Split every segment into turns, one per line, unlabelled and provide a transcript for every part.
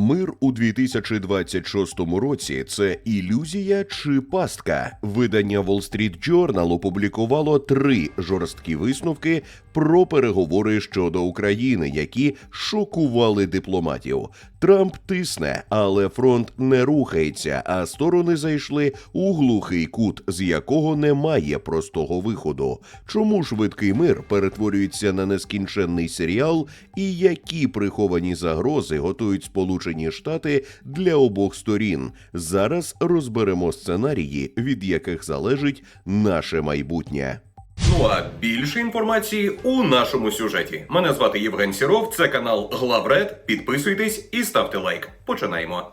Мир у 2026 році це ілюзія чи пастка. Видання Wall Street Journal опублікувало три жорсткі висновки про переговори щодо України, які шокували дипломатів. Трамп тисне, але фронт не рухається, а сторони зайшли у глухий кут, з якого немає простого виходу. Чому швидкий мир перетворюється на нескінченний серіал, і які приховані загрози готують Сполучені Штати для обох сторін? Зараз розберемо сценарії, від яких залежить наше майбутнє.
Ну а більше інформації у нашому сюжеті. Мене звати Євген Сіров, це канал Главред. Підписуйтесь і ставте лайк. Починаємо.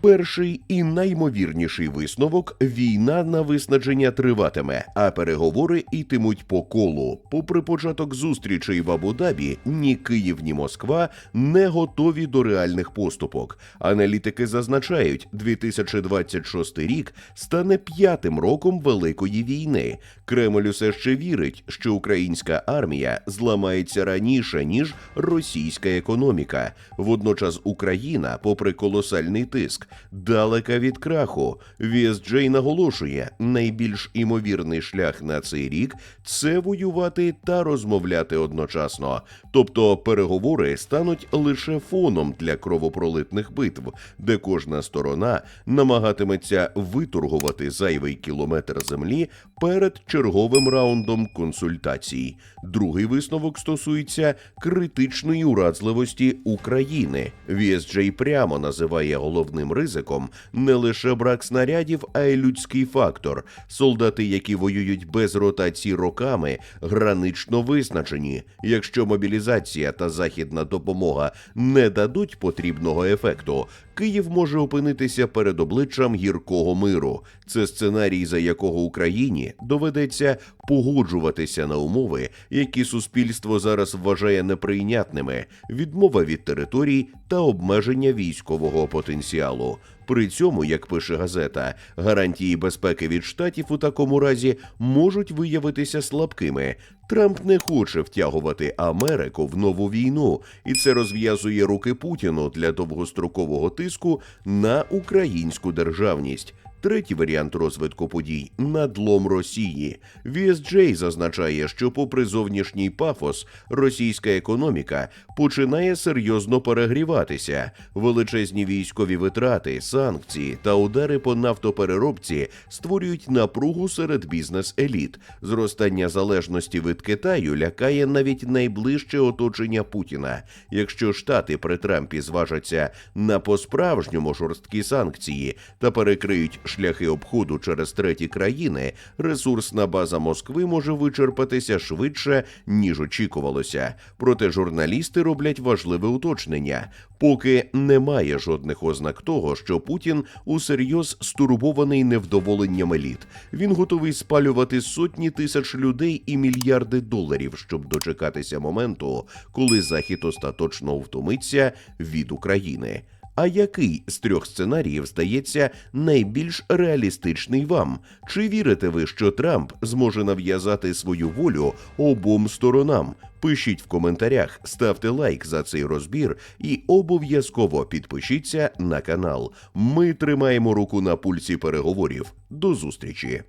Перший і наймовірніший висновок війна на виснаження триватиме, а переговори йтимуть по колу. Попри початок зустрічей в Абу-Дабі, ні Київ, ні Москва не готові до реальних поступок. Аналітики зазначають, 2026 рік стане п'ятим роком великої війни. Кремль усе ще вірить, що українська армія зламається раніше ніж російська економіка. Водночас Україна, попри колосальний тиск, далека від краху. VSJ наголошує, найбільш імовірний шлях на цей рік це воювати та розмовляти одночасно. Тобто переговори стануть лише фоном для кровопролитних битв, де кожна сторона намагатиметься виторгувати зайвий кілометр землі перед черговим раундом консультацій. Другий висновок стосується критичної уразливості України. VSJ прямо називає головним ризиком не лише брак снарядів, а й людський фактор. Солдати, які воюють без ротації роками, гранично визначені. Якщо мобілізація та західна допомога не дадуть потрібного ефекту, Київ може опинитися перед обличчям гіркого миру. Це сценарій, за якого Україні доведеться погоджуватися на умови, які суспільство зараз вважає неприйнятними: відмова від територій та обмеження військового потенціалу. При цьому, як пише газета, гарантії безпеки від штатів у такому разі можуть виявитися слабкими. Трамп не хоче втягувати Америку в нову війну, і це розв'язує руки Путіну для довгострокового тиску на українську державність. Третій варіант розвитку подій надлом Росії. VSJ зазначає, що, попри зовнішній пафос, російська економіка починає серйозно перегріватися. Величезні військові витрати, санкції та удари по нафтопереробці створюють напругу серед бізнес-еліт. Зростання залежності від Китаю лякає навіть найближче оточення Путіна. Якщо штати при Трампі зважаться на по-справжньому жорсткі санкції та перекриють шляхи обходу через треті країни, ресурсна база Москви може вичерпатися швидше ніж очікувалося. Проте журналісти роблять важливе уточнення. Поки немає жодних ознак того, що Путін усерйоз стурбований невдоволенням еліт. Він готовий спалювати сотні тисяч людей і мільярди доларів, щоб дочекатися моменту, коли Захід остаточно втомиться від України. А який з трьох сценаріїв здається найбільш реалістичний вам? Чи вірите ви, що Трамп зможе нав'язати свою волю обом сторонам? Пишіть в коментарях, ставте лайк за цей розбір і обов'язково підпишіться на канал. Ми тримаємо руку на пульсі переговорів. До зустрічі!